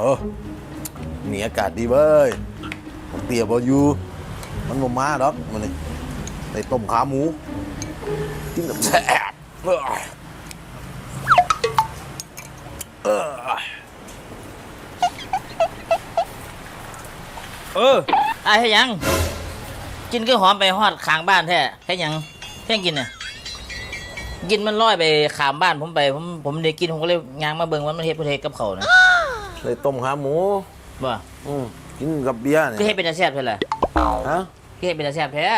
เออหนีอากาศดีเว้ยผมเตียบอยู่ มันบ่มาดอกมันนี่ได้ต้มขาหมูกินกับแซ่บเอ้ยเอ้ยเออไอ้ให้หยัง กินก็หอมไปฮอดข้างบ้านแท้ให้หยังแท่งกินน่ะกินมันลอยไปขามบ้านผมไป ผมผมได้กินผมก็เลยยางมาเบิ่งว่ามันเฮ็ดประเทศกับเขาวนะ ได้ต้มขาหมูบ่อืมกินกับเบียร์ก็เฮ็นี่ดเป็นตาแซ่บใช่ล่ะฮะก็เฮ็ดเป็นตาแซ่บแท้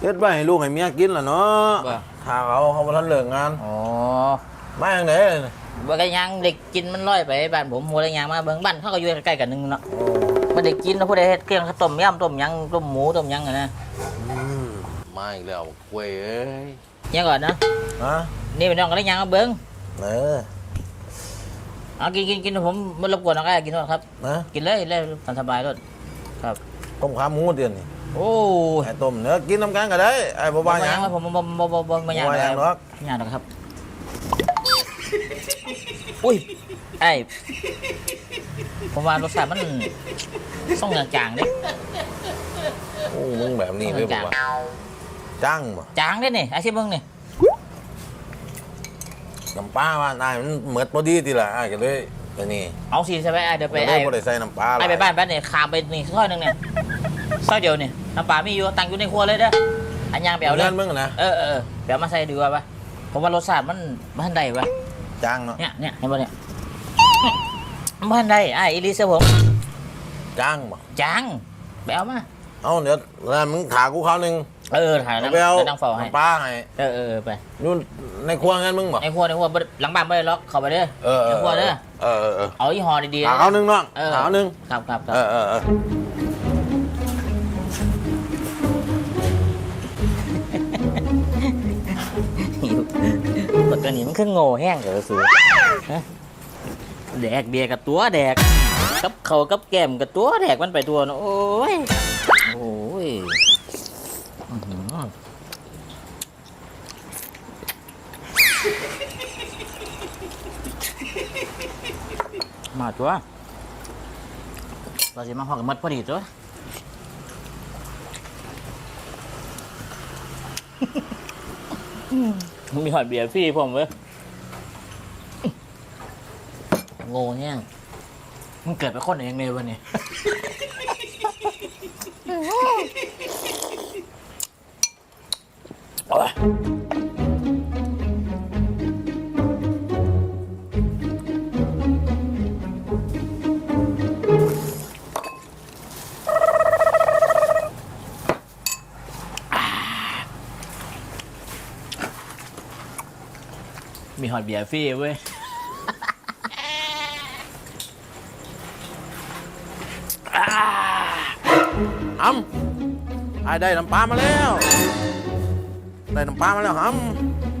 เฮ็ดไว้ให้ลูกให้เมียกินล่ะเนาะว่าถ้าเขาเขาบ่ทันเลิกงานอ๋อมาอย่างไหนบ่ก็ยังเด็กกินมันลอยไปบ้านผมหัวเลยยางมาเบิ่งบ้านเขาก็อยู่ใกล้ๆกันนึงเนาะมันได้กินแล้วผู้ใดเฮ็ดเครื่องข้าวต้มยำต้มหยังต้มหมูต้มหยังอะนะมาอีกแล้วกล้วยเอ้ยยังก่อนนะฮะนี่เป็นน้องก็ได้ยางมาเบิ่งเออ เอากินกินกินผมมันรบกวนน้องไอ้กินด้วยครับ นะกินเลยเลยตามสบายด้วยครับ ต้มขาหมูเดือนนี่โอ้ยไอ้ต้มเนื้อกินน้ำกันก็ได้ไอ้บ่ว่าหยัง ผมผมผมผมผมไม่อยากบ่ว่าหยังหรอกไม่อยากหรอกครับอุ้ยไอ้ผมว่ารสชาติมันส่งจางๆเนี่ยโอ้มึงแบบนี้เลยบ่ว่าจังบ่จางเนี่ยนี่ไอ้ที่มึงนี่ น้ำปลาว่าได้มันเหมือนพอดีทีละไอ้ก็เลยไปนี่เอาสิใช่ไหมไอ้เดี๋ยวไปไปไอ้ไอ้บ่ได้ใส่น้ำปลาหลยไอ้ไปบ้านแป๊บเนี่ยขามไปนี่ซอยหนึ่งเนี่ยซอยเดียวนี่น้ำปลามีอยู่ตังอยู่ในครัวเลยเด้ออันยางไปเอาเลยเงินมึงนะเออเออเออเดี๋ยวมาใส่ดีกว่าปะผมว่ารสชาติมันมันได้ปะจังเนาะเนี่ยเนี่ยเห็นป่ะเนี่ยมันได้ไอ้อีลิสผมจังบ่จังไปเอามาเอาเดี๋ยวแล้วมึงถากูเขาวหนึง เออถ่ายเอานั่งไปเอานั่งเฝ้าให้น้ำปลาให้เออเออไป นู่นในครัวเงินมึงบ่ในครัวในครัวบ่ได้หลังบ้านไม่ได้ล็อกเข้าไปเด้อเออเอในอครัวเด้อเออเออเออเอายี่ห้อดีๆถาเขาหนึงน้องเออถาเขาหนึงครับครับครับ เออเออเออหิวปกติมันคือโง่แห้งเหรอสูฮะแดกเบียร์กับตัวแดก กับเขาวกับแก้มกับตัวแดกมันไปตัวเนอะโอ้ยโอ้ยอื้อหือ มาตัวเราจะมาหอกกันหมดพอดีตัวมีหอดเบียร์ฟรี่ผมเว้ยโง่เนี่ยมันเกิดไปนคนเองเลยวันนี้โอ้ย มีหอดเบียร์ฟรี่เว้ยหำไอ้ได้น้ำปลามาแล้ว ได้น้ำปลามาแล้วห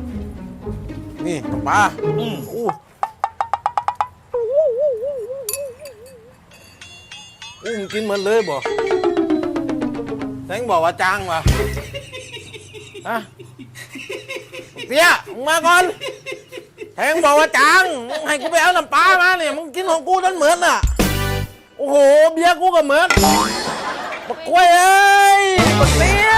ำนี่น้ำปลาอืมอู้อู้มึงกินเหมือนเลยบ่แตงบอกว่าจังวะฮะเปียมึงมาก่อน แทงบอกว่าจังให้กูไปเอาน้ำปลามาเนี่ยมึงกินของกูจนเหมือนอะ โอ้โหเบียร์กูก็เหมือนบักกล้วยเอ้ยบักเตี้ย